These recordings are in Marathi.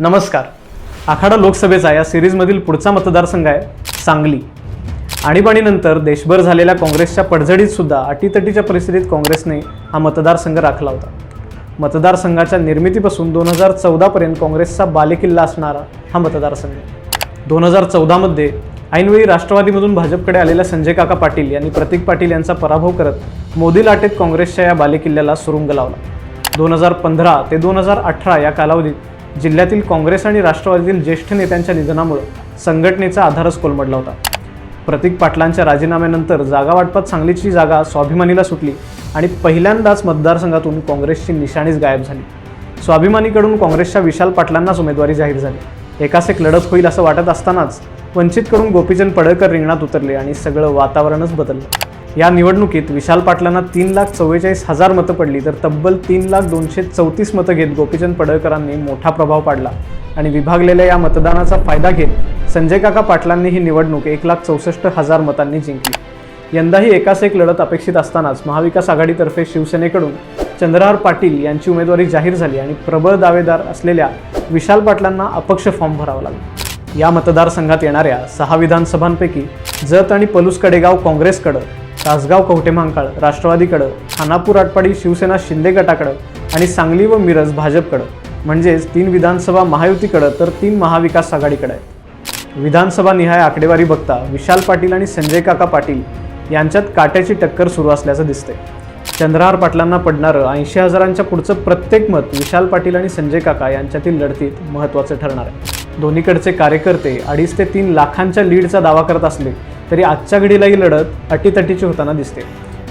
नमस्कार. आखाडा लोकसभेचा या सिरीजमधील पुढचा मतदारसंघ आहे सांगली. आणीबाणीनंतर देशभर झालेल्या काँग्रेसच्या पडझडीत सुद्धा अटीतटीच्या परिस्थितीत काँग्रेसने हा मतदारसंघ राखला होता. मतदारसंघाच्या निर्मितीपासून दोन हजार चौदापर्यंत काँग्रेसचा बालेकिल्ला असणारा हा मतदारसंघ दोन हजार चौदामध्ये ऐनवेळी राष्ट्रवादीमधून भाजपकडे आलेल्या संजय काका पाटील यांनी प्रतीक पाटील यांचा पराभव करत मोदी लाटेत काँग्रेसच्या या बालेकिल्ल्याला सुरुंग लावला. दोन हजार पंधरा ते दोन हजार अठरा या कालावधीत जिल्ह्यातील काँग्रेस आणि राष्ट्रवादीतील ज्येष्ठ नेत्यांच्या निधनामुळे संघटनेचा आधारच कोलमडला होता. प्रतीक पाटलांच्या राजीनाम्यानंतर जागा वाटपात सांगलीची जागा स्वाभिमानीला सुटली आणि पहिल्यांदाच मतदारसंघातून काँग्रेसची निशाणीच गायब झाली. स्वाभिमानीकडून काँग्रेसच्या विशाल पाटलांनाच उमेदवारी जाहीर झाली. एकास एक लढत होईल असं वाटत असतानाच वंचितकडून गोपीचंद पडळकर रिंगणात उतरले आणि सगळं वातावरणच बदललं. या निवडणुकीत विशाल पाटलांना तीन लाख चव्वेचाळीस हजार मतं पडली तर तब्बल तीन लाख दोनशे चौतीस मतं घेत गोपीचंद पडळकरांनी मोठा प्रभाव पाडला. आणि विभागलेल्या या मतदानाचा फायदा घेत संजय काका पाटलांनी ही निवडणूक एक लाख चौसष्ट हजार मतांनी जिंकली. यंदाही एकास एक लढत अपेक्षित असतानाच महाविकास आघाडीतर्फे शिवसेनेकडून चंद्रहार पाटील यांची उमेदवारी जाहीर झाली आणि प्रबळ दावेदार असलेल्या विशाल पाटलांना अपक्ष फॉर्म भरावा लागला. या मतदारसंघात येणाऱ्या सहा विधानसभांपैकी जत आणि पलूस कडेगाव काँग्रेसकडं तासगाव कवटेमांकाळ राष्ट्रवादीकडं खानापूर आटपाडी शिवसेना शिंदे गटाकडं आणि सांगली व मिरज भाजपकडं. म्हणजेच तीन विधानसभा महायुतीकडं तर तीन महाविकास आघाडीकडं आहेत. विधानसभा निहाय आकडेवारी बघता विशाल पाटील आणि संजय काका पाटील यांच्यात काट्याची टक्कर सुरू असल्याचं दिसतंय. चंद्रहार पाटलांना पडणारं ऐंशी हजारांच्या पुढचं प्रत्येक मत विशाल पाटील आणि संजय काका यांच्यातील लढतीत महत्त्वाचं ठरणार आहे. दोन्हीकडचे कार्यकर्ते अडीच ते तीन लाखांच्या लीडचा दावा करत असले तरी आजच्या घडीलाही लढत अटीतटीची होताना दिसते.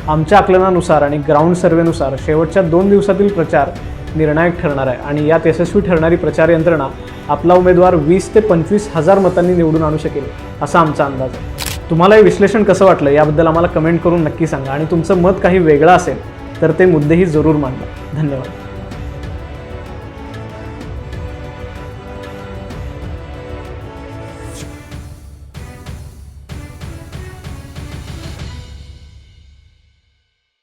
आमच्या आकलनानुसार आणि ग्राउंड सर्वेनुसार शेवटच्या दोन दिवसातील प्रचार निर्णायक ठरणार आहे आणि यात यशस्वी ठरणारी प्रचार यंत्रणा आपला उमेदवार वीस ते पंचवीस हजार मतांनी निवडून आणू शकेल असा आमचा अंदाज आहे. तुम्हाला हे विश्लेषण कसं वाटलं याबद्दल आम्हाला कमेंट करून नक्की सांगा आणि तुमचं मत काही वेगळं असेल तर ते मुद्देही जरूर मांडा. धन्यवाद.